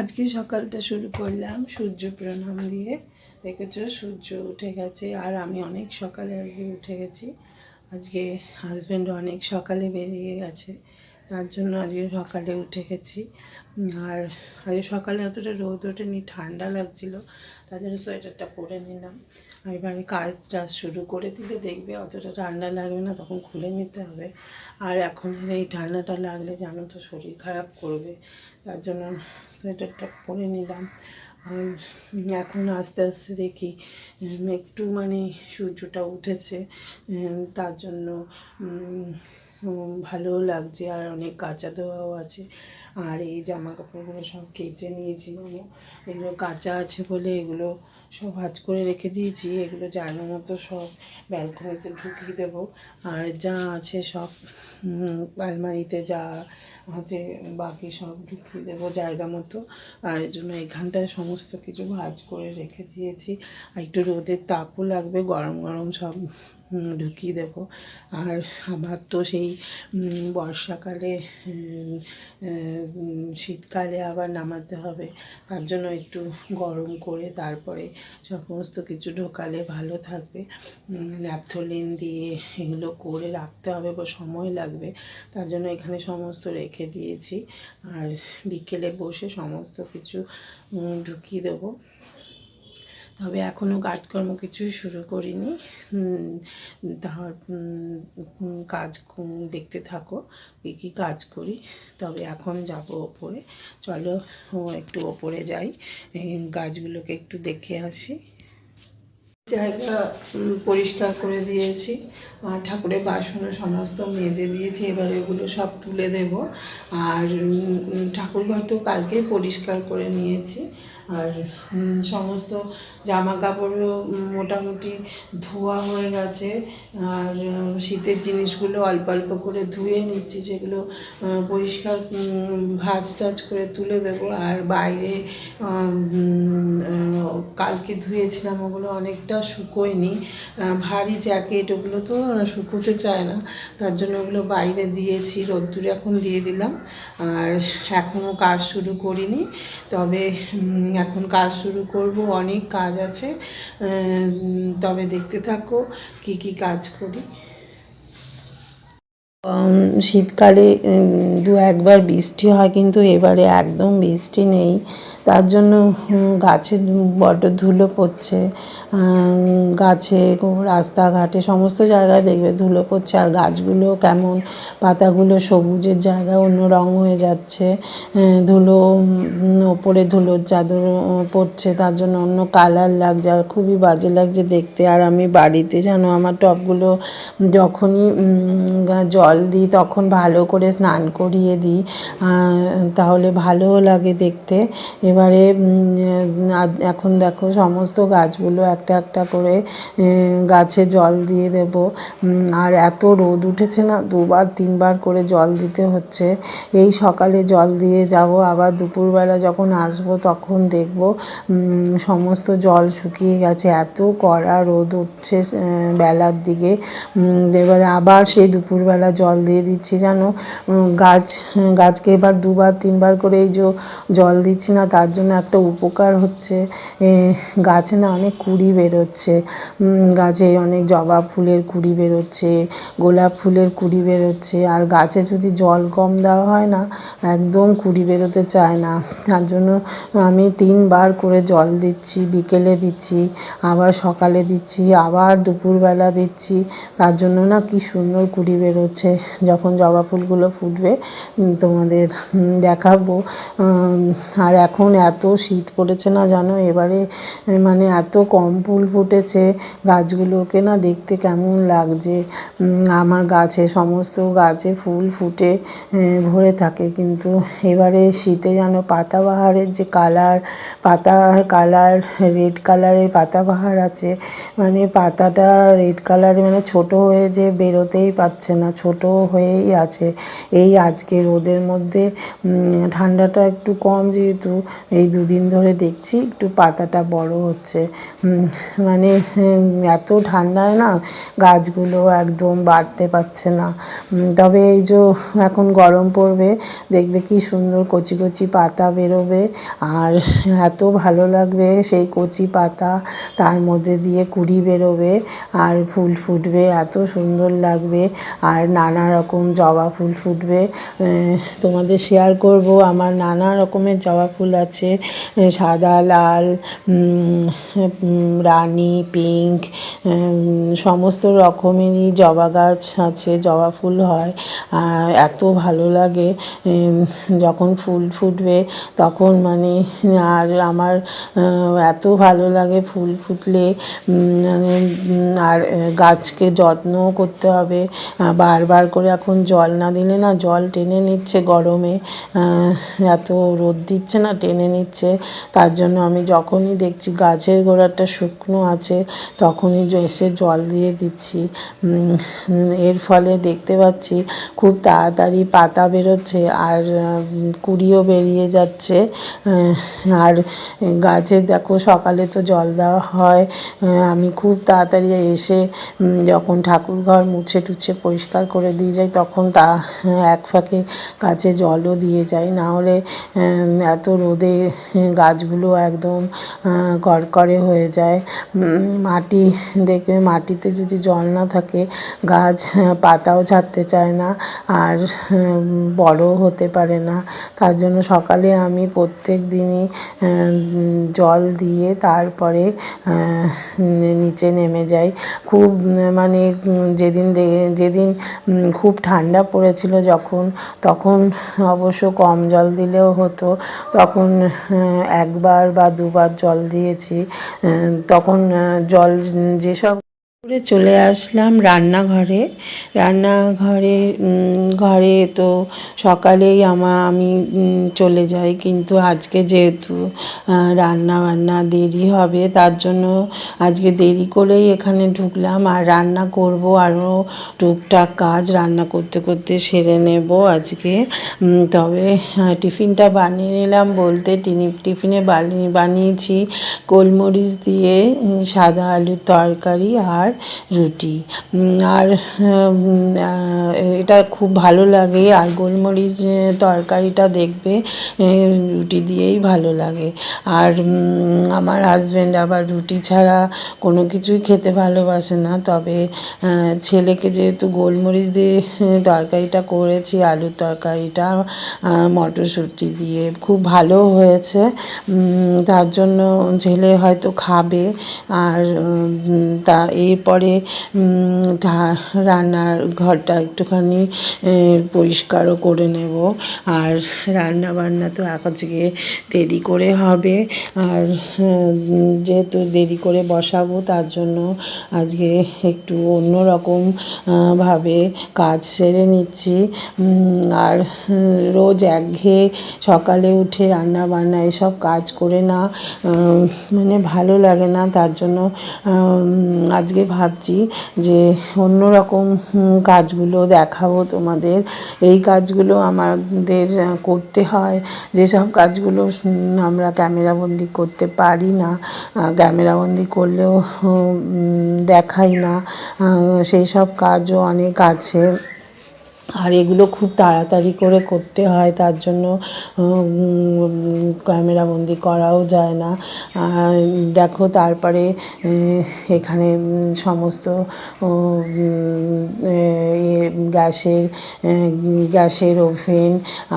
আজকে সকালটা শুরু করলাম সূর্য প্রণাম দিয়ে। দেখেছ, সূর্য উঠে গেছে আর আমি অনেক সকালে আজকে উঠে গেছি। আজকে হাজব্যান্ড অনেক সকালে বেরিয়ে গেছে, তার জন্য আজকে সকালে উঠে গেছি। আর আজকে সকালে অতটা রোদ ওঠেনি, ঠান্ডা লাগছিল। জন্য সোয়েটারটা পরে নিলাম। আর এবারে কাজ টাজ শুরু করে দিলে দেখবে অতটা ঠান্ডা লাগবে না, তখন খুলে নিতে হবে। আর এখন এই ঠান্ডাটা লাগলে জানো তো শরীর খারাপ করবে, তার জন্য সোয়েটারটা পরে নিলাম। এখন আস্তে আস্তে দেখি একটু মানে সূর্যটা উঠেছে তার জন্য ভালোও লাগছে, আর অনেক কাঁচা দেওয়াও আছে। আর এই জামা কাপড়গুলো সব কেচে নিয়েছি এগুলো কাঁচা আছে বলে এগুলো সব ভাজ করে রেখে দিয়েছি। এগুলো জায়গা মতো সব ব্যালকনিতে ঢুকিয়ে দেবো। আর যা আছে সব আলমারিতে যা আছে বাকি সব ঢুকিয়ে দেবো জায়গা মতো। আর এর জন্য এখানটায় সমস্ত কিছু ভাজ করে রেখে দিয়েছি। আর একটু রোদের তাপও লাগবে, গরম গরম সব ঢুকিয়ে দেবো। আর আমার তো সেই বর্ষাকালে শীতকালে আবার নামাতে হবে। তার জন্য একটু গরম করে তারপরে সমস্ত কিছু ঢোকালে ভালো থাকবে। ন্যাপথলিন দিয়ে এগুলো করে রাখতে হবে, বা সময় লাগবে। তার জন্য এখানে সমস্ত রেখে দিয়েছি। আর বিকেলে বসে সমস্ত কিছু ঢুকিয়ে দেবো। তবে এখনও কাজকর্ম কিছুই শুরু করিনি। তার কাজ দেখতে থাকো, কী কী কাজ করি। তবে এখন যাব ওপরে। চলো একটু ওপরে যাই গাছগুলোকে একটু দেখে আসি। জায়গা পরিষ্কার করে দিয়েছি। আর ঠাকুরের বাসনও সমস্ত মেজে দিয়েছি, এবার এগুলো সব তুলে দেব। আর ঠাকুর ঘর তো কালকেই পরিষ্কার করে নিয়েছি। আর সমস্ত জামা কাপড়ও মোটামুটি ধোয়া হয়ে গেছে। আর শীতের জিনিসগুলো অল্প অল্প করে ধুয়ে নিচ্ছি, যেগুলো পরিষ্কার ভাজ টাজ করে তুলে দেবো। আর বাইরে কালকে ধুয়েছিলাম ওগুলো অনেকটা শুকোয়নি। ভারী জ্যাকেট ওগুলো তো শুকোতে চায় না। তার জন্য ওগুলো বাইরে দিয়েছি, রোদ্দুরে এখন দিয়ে দিলাম। আর এখনও কাজ শুরু করিনি। তবে এখন কাজ শুরু করব, অনেক কাজ আছে। তবে দেখতে থাকো কি কি কাজ করি। শীতকালে দু একবার বৃষ্টি হয়, কিন্তু এবারে একদম বৃষ্টি নেই। তার জন্য গাছে বড্ড ধুলো পড়ছে গাছে রাস্তাঘাটে সমস্ত জায়গায় দেখবে ধুলো পড়ছে, আর গাছগুলো কেমন, পাতাগুলো সবুজের জায়গায় অন্য রং হয়ে যাচ্ছে ধুলো ওপরে ধুলোর চাদর পড়ছে, তার জন্য অন্য কালার লাগছে, আর খুবই বাজে লাগছে দেখতে, আর আমি বাড়িতে জানো আমার টবগুলো যখনই জল দিই, তখন ভালো করে স্নান করিয়ে দিই তাহলে ভালোও লাগে দেখতে এবারে এখন দেখো সমস্ত গাছগুলো একটা একটা করে গাছে জল দিয়ে দেব। আর এত রোদ উঠেছে না দুবার তিনবার করে জল দিতে হচ্ছে। এই সকালে জল দিয়ে যাব আবার দুপুরবেলা যখন আসব তখন দেখব সমস্ত জল শুকিয়ে গেছে এত কড়া রোদ উঠছে বেলার দিকে। এবারে আবার সেই দুপুরবেলা জল দিয়ে দিচ্ছি উম, গাছ গাছকে এবার দুবার তিনবার করে এই যে জল দিচ্ছি না তার জন্য একটা উপকার হচ্ছে গাছে না অনেক কুড়ি বেরোচ্ছে গাছে অনেক জবা ফুলের কুড়ি বেরোচ্ছে, গোলাপ ফুলের কুড়ি বেরোচ্ছে, আর গাছে যদি জল কম দেওয়া হয় না, একদম কুড়ি বেরোতে চায় না। তার জন্য আমি তিনবার করে জল দিচ্ছি, বিকেলে দিচ্ছি, আবার সকালে দিচ্ছি, আবার দুপুরবেলা দিচ্ছি। তার জন্য না কি সুন্দর কুড়ি বেরোচ্ছে। যখন জবা ফুলগুলো ফুটবে তোমাদের দেখাবো আর এখন এত শীত পড়েছে না জানো? এবারে মানে এত কম ফুল ফুটেছে গাছগুলোকে না দেখতে কেমন লাগছে। আমার গাছে, সমস্ত গাছে ফুল ফুটে ভরে থাকে। কিন্তু এবারে শীতে যেন পাতাবাহারের যে কালার, পাতার কালার, রেড কালারের পাতাবাহার আছে মানে পাতাটা রেড কালারে মানে ছোট হয়ে যে বেরোতেই পারছে না, ছোট হয়েই আছে। এই আজকে রোদের মধ্যে ঠান্ডাটা একটু কম যেহেতু এই দুদিন ধরে দেখছি একটু পাতাটা বড় হচ্ছে। মানে এত ঠান্ডায় না গাছগুলো একদম বাড়তে পারছে না। তবে এই যে এখন গরম পড়বে, দেখবে কি সুন্দর কচি কচি পাতা বেরোবে। আর এত ভালো লাগবে সেই কচি পাতা, তার মধ্যে দিয়ে কুড়ি বেরোবে আর ফুল ফুটবে, এত সুন্দর লাগবে। আর নানা রকম জবা ফুল ফুটবে। তোমাদের শেয়ার করব, আমার নানা রকমের জবা ফুল আছে আহ, সাদা লাল রানী পিঙ্ক সমস্ত রকমেরই জবা গাছ আছে জবা ফুল হয়। এত ভালো লাগে যখন ফুল ফুটবে তখন মানে আর আমার এত ভালো লাগে ফুল ফুটলে মানে আর গাছকে যত্নও করতে হবে। বারবার করে এখন জল না দিলে না জল টেনে নিচ্ছে গরমে। এত রোদ দিচ্ছে না টেনে নিচ্ছে। তার জন্য আমি যখনই দেখছি গাছের গোড়াটা শুকনো আছে, তখনই এসে জল দিয়ে দিচ্ছি। এর ফলে দেখতে পাচ্ছি খুব তাড়াতাড়ি পাতা বেরোচ্ছে আর কুড়িও বেরিয়ে যাচ্ছে। আর গাছে দেখো সকালে তো জল দেওয়া হয়। আমি খুব তাড়াতাড়ি এসে যখন ঠাকুর ঘর মুছে টুছে পরিষ্কার করে দিয়ে যাই, তখন তা এক ফাঁকে গাছে জলও দিয়ে যাই। না হলে এত রোদে গাছগুলো একদম কড়কড়ে হয়ে যায়। মাটি দেখবে মাটিতে যদি জল না থাকে, গাছ পাতাও ছাড়তে চায় না আর বড়ও হতে পারে না। তার জন্য সকালে আমি প্রত্যেক দিনই জল দিয়ে তারপরে নিচে নেমে যাই। খুব মানে যেদিন যেদিন খুব ঠান্ডা পড়েছিল যখন, তখন অবশ্য কম জল দিলেও হতো, তখন একবার বা দুবার জল দিয়েছি তখন জল যেসব করে চলে আসলাম রান্নাঘরে। রান্নাঘরে ঘরে তো সকালেই আমা, আমি চলে যাই। কিন্তু আজকে যেহেতু রান্না বান্না দেরি হবে, তার জন্য আজকে দেরি করেই এখানে ঢুকলাম। আর রান্না করব আরও টুকটাক কাজ রান্না করতে করতে সেরে নেব আজকে। তবে টিফিনটা বানিয়ে নিলাম বলতে টিফিনে বানিয়ে বানিয়েছি। গোলমরিচ দিয়ে, সাদা আলুর তরকারি আর রুটি। আর এটা খুব ভালো লাগে। আর গোলমরিচ তরকারিটা দেখবে রুটি দিয়েই ভালো লাগে। আর আমার হাজব্যান্ড আবার রুটি ছাড়া কোনো কিছুই খেতে ভালোবাসে না। তবে ছেলেকে যেহেতু গোলমরিচ দিয়ে তরকারিটা করেছি, আলুর তরকারিটা মটরশুঁটি দিয়ে, খুব ভালো হয়েছে। তার জন্য ছেলে হয়তো খাবে। আর তা এরপরে ঢা- রান্নার ঘরটা একটুখানি পরিষ্কারও করে নেব। আর রান্না বান্না তো আজকে দেরি করে হবে। আর যেহেতু দেরি করে বসাবো, তার জন্য আজকে একটু অন্য রকম ভাবে কাজ সেরে নিচ্ছি। আর রোজ একঘেয়ে সকালে উঠে রান্না বান্না এসব কাজ করে না মানে ভালো লাগে না। তার জন্য আজকে ভাবছি যে অন্য রকম কাজগুলো দেখাবো তোমাদের। এই কাজগুলো আমাদের করতে হয়। যেসব কাজগুলো আমরা ক্যামেরাবন্দি করতে পারি না ক্যামেরাবন্দি করলেও দেখাই না সেই সব কাজও অনেক আছে। আর এগুলো খুব তাড়াতাড়ি করে করতে হয়, তার জন্য ক্যামেরাবন্দি করাও যায় না। দেখো তারপরে এখানে সমস্ত গ্যাসের গ্যাসের ওভেন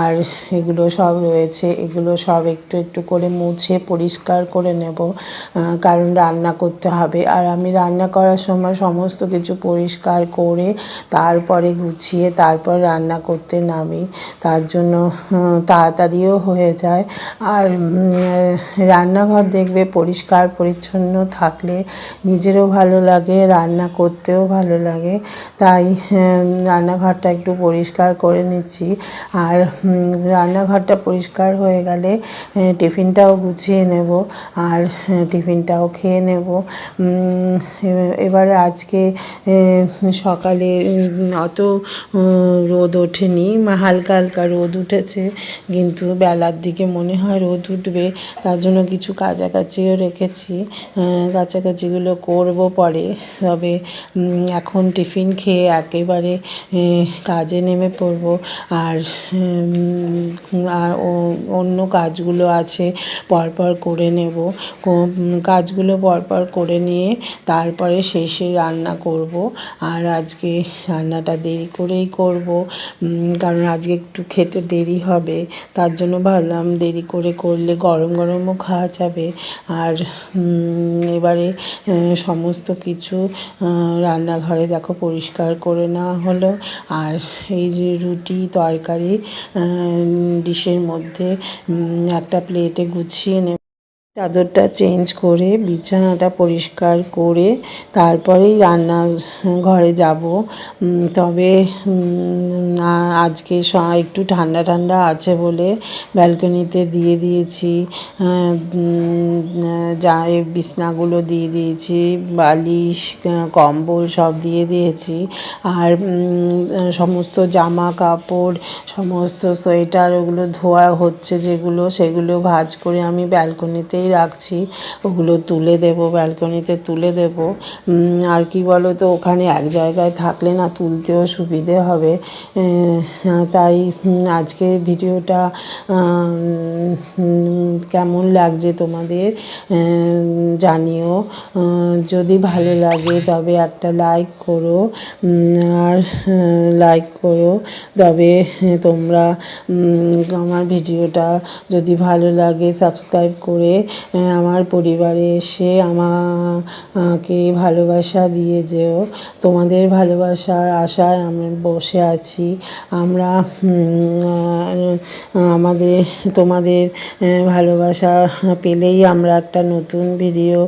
আর এগুলো সব রয়েছে। এগুলো সব একটু একটু করে মুছে পরিষ্কার করে নেব কারণ রান্না করতে হবে। আর আমি রান্না করার সময় সমস্ত কিছু পরিষ্কার করে তারপরে গুছিয়ে তারপর রান্না করতে নামি। তার জন্য তাড়াতাড়িও হয়ে যায়। আর রান্নাঘর দেখবে পরিষ্কার, পরিচ্ছন্ন থাকলে নিজেরও ভালো লাগে, রান্না করতেও ভালো লাগে। তাই রান্নাঘরটা একটু পরিষ্কার করে নিচ্ছি। আর রান্নাঘরটা পরিষ্কার হয়ে গেলে টিফিনটাও গুছিয়ে নেব। আর টিফিনটাও খেয়ে নেব। এবারে আজকে সকালে অত রোদ ওঠেনি হালকা হালকা রোদ উঠেছে কিন্তু বেলার দিকে মনে হয় রোদ উঠবে তার জন্য কিছু কাচাকাচিও রেখেছি আহ, কাচাকাচিগুলো করব পরে তবে এখন টিফিন খেয়ে একেবারে কাজে নেমে পড়ব আর অন্য কাজগুলো আছে পরপর করে নেব কাজগুলো পরপর করে নিয়ে তারপরে শেষে রান্না করব আর আজকে রান্নাটা দেরি করেই করব। উম, কারণ আজকে একটু খেতে দেরি হবে। তার জন্য ভাবলাম দেরি করে করলে গরম গরমও খাওয়া যাবে। আর এবারে সমস্ত কিছু রান্নাঘরে দেখো পরিষ্কার করে নেওয়া হলো। আর এই যে রুটি তরকারি ডিশের মধ্যে একটা প্লেটে গুছিয়ে নেব। চাদরটা চেঞ্জ করে, বিছানাটা পরিষ্কার করে তারপরেই রান্না ঘরে যাব। তবে আজকে একটু ঠান্ডা ঠান্ডা আছে বলে ব্যালকনিতে দিয়ে দিয়েছি। যা বিছনাগুলো দিয়ে দিয়েছি, বালিশ কম্বল সব দিয়ে দিয়েছি। আর সমস্ত জামা কাপড়, সমস্ত সোয়েটার ওগুলো ধোয়া হচ্ছে যেগুলো, সেগুলো ভাঁজ করে আমি ব্যালকনিতেই রাখছি, ওগুলো তুলে দেব, ব্যালকনিতে তুলে দেব। আর কি বলো তো ওখানে এক জায়গায় থাকলে না তুলতেও সুবিধে হবে। তাই আজকে ভিডিওটা কেমন লাগছে তোমাদের জানিও। যদি ভালো লাগে তবে একটা লাইক করো আর লাইক করো। তবে তোমরা আমার ভিডিওটা যদি ভালো লাগে সাবস্ক্রাইব করে আমার পরিবারে এসে আমাকে ভালোবাসা দিয়ে যেও। তোমাদের ভালোবাসার আশায় আমি বসে আছি। আমরা আমাদের, তোমাদের ভালোবাসা পেলেই আমরা একটা নতুন ভিডিও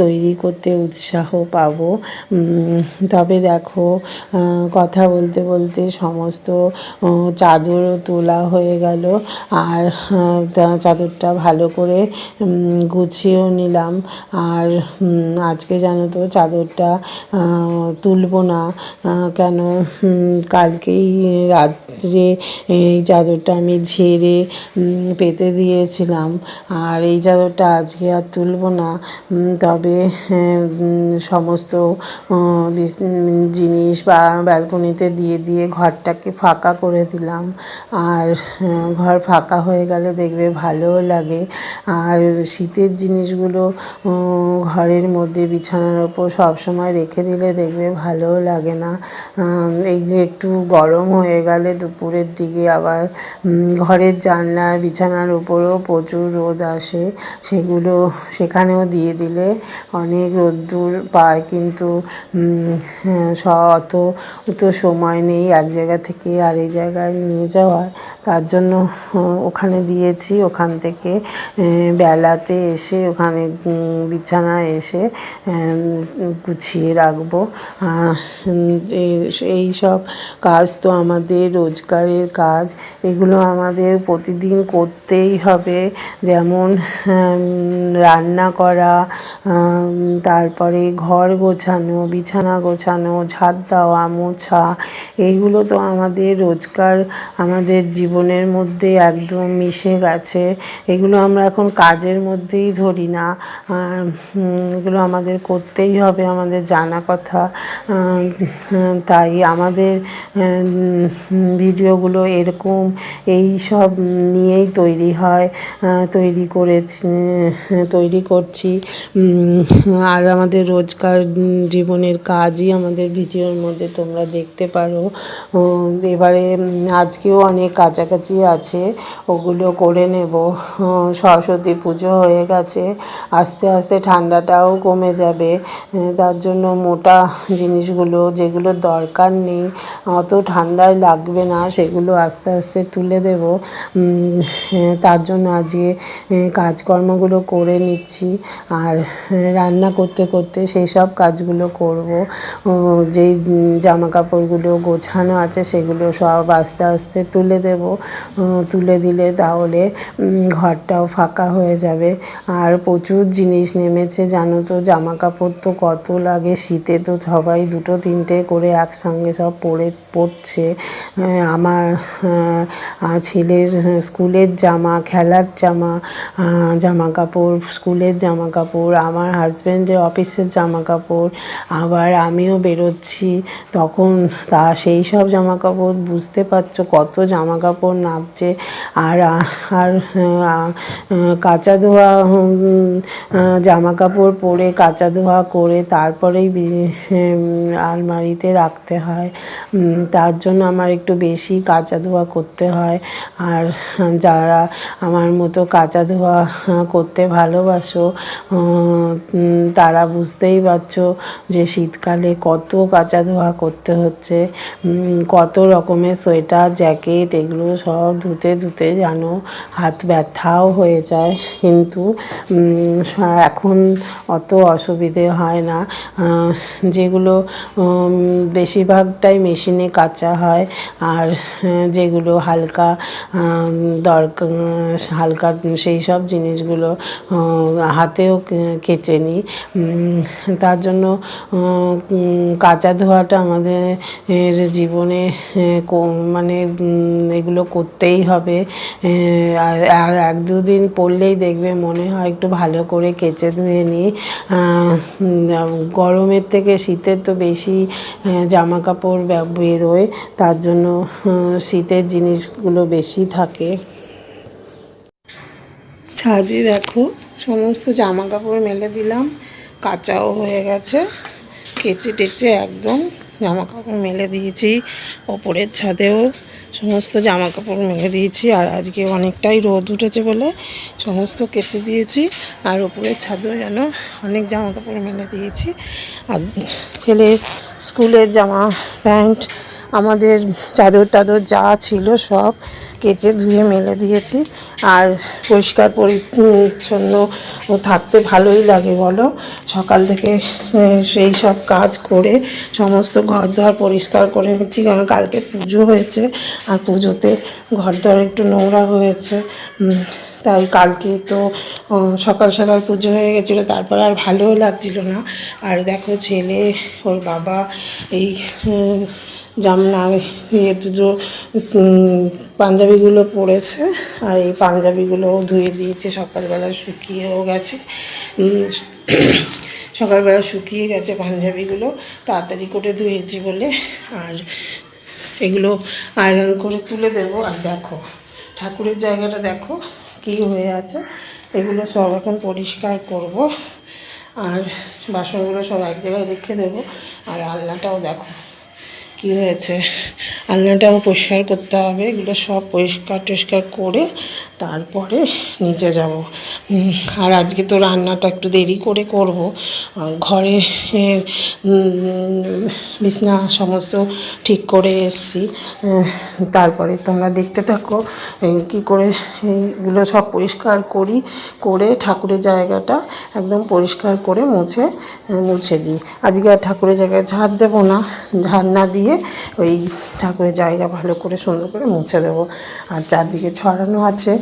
তৈরি করতে উৎসাহ পাবো। তবে দেখো কথা বলতে বলতে সমস্ত চাদরও তোলা হয়ে গেল। আর চাদরটা ভালো করে গুছিয়েও নিলাম। আর আজকে জানো তো চাদরটা তুলবো না। কেন কালকেই রাত্রে এই চাদরটা আমি ঝেড়ে পেতে দিয়েছিলাম। আর এই চাদরটা আজকে আর তুলবো না। তবে হ্যাঁ, সমস্ত জিনিস বা ব্যালকনিতে দিয়ে দিয়ে ঘরটাকে ফাঁকা করে দিলাম। আর ঘর ফাঁকা হয়ে গেলে দেখবে ভালোও লাগে। আর শীতের জিনিসগুলো ঘরের মধ্যে বিছানার ওপর সবসময় রেখে দিলে দেখবে ভালোও লাগে না। এগুলো একটু গরম হয়ে গেলে দুপুরের দিকে আবার ঘরের জানলা বিছানার উপরেও প্রচুর রোদ আসে। সেগুলো সেখানেও দিয়ে দিলে অনেক রোদ্দুর পায় কিন্তু অত তো সময় নেই এক জায়গা থেকে আরেক জায়গায় নিয়ে যাওয়ার। তার জন্য ওখানে দিয়েছি ওখান থেকে আহ, বেলাতে এসে ওখানে বিছানায় এসে গুছিয়ে রাখব। এই- এই সব কাজ তো আমাদের রোজগারের কাজ। এগুলো আমাদের প্রতিদিন করতেই হবে। যেমন রান্না করা তারপরে ঘর গোছানো, বিছানা গোছানো, ঝাঁট দেওয়া, মোছা এইগুলো তো আমাদের রোজকার আমাদের জীবনের মধ্যে একদম মিশে গেছে। এগুলো আমরা এখন কাজের মধ্যেই ধরি না। এগুলো আমাদের করতেই হবে, আমাদের জানা কথা। তাই আমাদের ভিডিওগুলো এরকম, এই সব নিয়েই তৈরি হয় তৈরি করেছি তৈরি করছি। আর আমাদের রোজকার জীবনের কাজই আমাদের ভিডিওর মধ্যে তোমরা দেখতে পারো। এবারে আজকেও অনেক কাছাকাছি আছে, ওগুলো করে নেব। সরস্বতী পুজো হয়ে গেছে। আস্তে আস্তে ঠান্ডাটাও কমে যাবে। তার জন্য মোটা জিনিসগুলো যেগুলো দরকার নেই, অত ঠান্ডায় লাগবে না, সেগুলো আস্তে আস্তে তুলে দেব। তার জন্য আজকে কাজকর্মগুলো করে নিচ্ছি। আর রান্না করতে করতে সেই সব কাজগুলো করব। যেই জামা কাপড়গুলো গোছানো আছে সেগুলো সব আস্তে আস্তে তুলে দেব। তুলে দিলে তাহলে ঘরটাও ফাঁকা হয়ে যাবে। যাবে। আর প্রচুর জিনিস নেমেছে, জানো তো জামা কাপড় তো কত লাগে, শীতে তো সবাই দুটো তিনটে করে একসঙ্গে সব পরে পরছে। আমার ছেলের স্কুলের জামা, খেলার জামা জামা কাপড় স্কুলের জামা কাপড় আমার হাজব্যান্ডের অফিসের জামা কাপড় আবার আমিও বেরোচ্ছি। তখন তা, সেই সব জামা কাপড় বুঝতে পারছ, কত জামা কাপড় নামছে আর আর কাঁচা ধোয়া জামা কাপড় পরে কাঁচা ধোয়া করে তারপরেই আলমারিতে রাখতে হয়। তার জন্য আমার একটু বেশি কাঁচা ধোয়া করতে হয়। আর যারা আমার মতো কাঁচা ধোয়া করতে ভালোবাসো তারা বুঝতেই পারছ যে শীতকালে কত কাঁচা ধোয়া করতে হচ্ছে। কত রকমের সোয়েটার, জ্যাকেট, এগুলো সব ধুতে ধুতে জানো হাত ব্যথাও হয়ে যায়। কিন্তু এখন অত অসুবিধে হয় না। যেগুলো বেশিরভাগটাই মেশিনে কাচা হয়। আর যেগুলো হালকা দরকার হালকা সেই সব জিনিসগুলো হাতেও কেচে নিই তার জন্য কাচা ধোয়াটা আমাদের জীবনে মানে এগুলো করতেই হবে। আর এক দুদিন পরলেই দেখবে মনে হয় একটু ভালো করে কেচে ধুয়ে নিই। গরমের থেকে শীতের তো বেশি জামা কাপড় বেরোয়, তার জন্য শীতের জিনিসগুলো বেশি থাকে। ছাদে দেখো, সমস্ত জামা কাপড় মেলে দিলাম, কাঁচাও হয়ে গেছে কেচে টেচে একদম জামা কাপড় মেলে দিয়েছি, ওপরের ছাদেও। সমস্ত জামা কাপড় মেলে দিয়েছি আর আজকে অনেকটাই রোদ উঠেছে বলে সমস্ত কেচে দিয়েছি আর ওপরের ছাদেও যেন অনেক জামা কাপড় মেলে দিয়েছি। আর ছেলে স্কুলের জামা প্যান্ট, আমাদের চাদর টাদর যা ছিল সব কেচে ধুয়ে মেলে দিয়েছি। আর পরিষ্কার পরিচ্ছন্ন থাকতে ভালোই লাগে বলো। সকাল থেকে সেই সব কাজ করে সমস্ত ঘর দর পরিষ্কার করে নিচ্ছি কারণ কালকে পুজো হয়েছে আর পুজোতে ঘর দর একটু নোংরা হয়েছে। তাই কালকে তো সকাল সকাল পুজো হয়ে গেছিল, তারপর আর ভালোও লাগছিল না। আর দেখো ছেলে, ওর বাবা, এই জামনা ইয়ে দুটো পাঞ্জাবিগুলো পরেছে আর এই পাঞ্জাবিগুলোও ধুয়ে দিয়েছে, সকালবেলা শুকিয়েও গেছে। সকালবেলা শুকিয়ে গেছে পাঞ্জাবিগুলো, তাড়াতাড়ি করে ধুয়েছি বলে। আর এগুলো আয়রন করে তুলে দেবো। আর দেখো, ঠাকুরের জায়গাটা দেখো কি হয়ে আছে। এগুলো সব এখন পরিষ্কার করব। আর বাসনগুলো সব এক জায়গায় রেখে দেবো। আর আলনাটাও দেখো। কি হয়েছে? আলনাটাও পরিষ্কার করতে হবে এগুলো সব পরিষ্কার টরিষ্কার করে তারপরে নিচে যাব। আর আজকে তো রান্নাটা একটু দেরি করে করব। ঘরে বিছনা সমস্ত ঠিক করে এসছি। তারপরে তোমরা দেখতে থাকো কী করে এইগুলো সব পরিষ্কার করি, করে ঠাকুরের জায়গাটা একদম পরিষ্কার করে মুছে মুছে দিই। আজকে আর ঠাকুরের জায়গায় ঝাড় দেবো না ঝাড় না দিয়ে ওই ঠাকুরের জায়গা ভালো করে সুন্দর করে মুছে দেবো। আর চারদিকে ছড়ানো আছে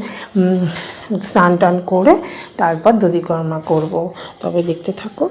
স্নান টান করে তারপর দধিকর্মা করব। তবে দেখতে থাকো।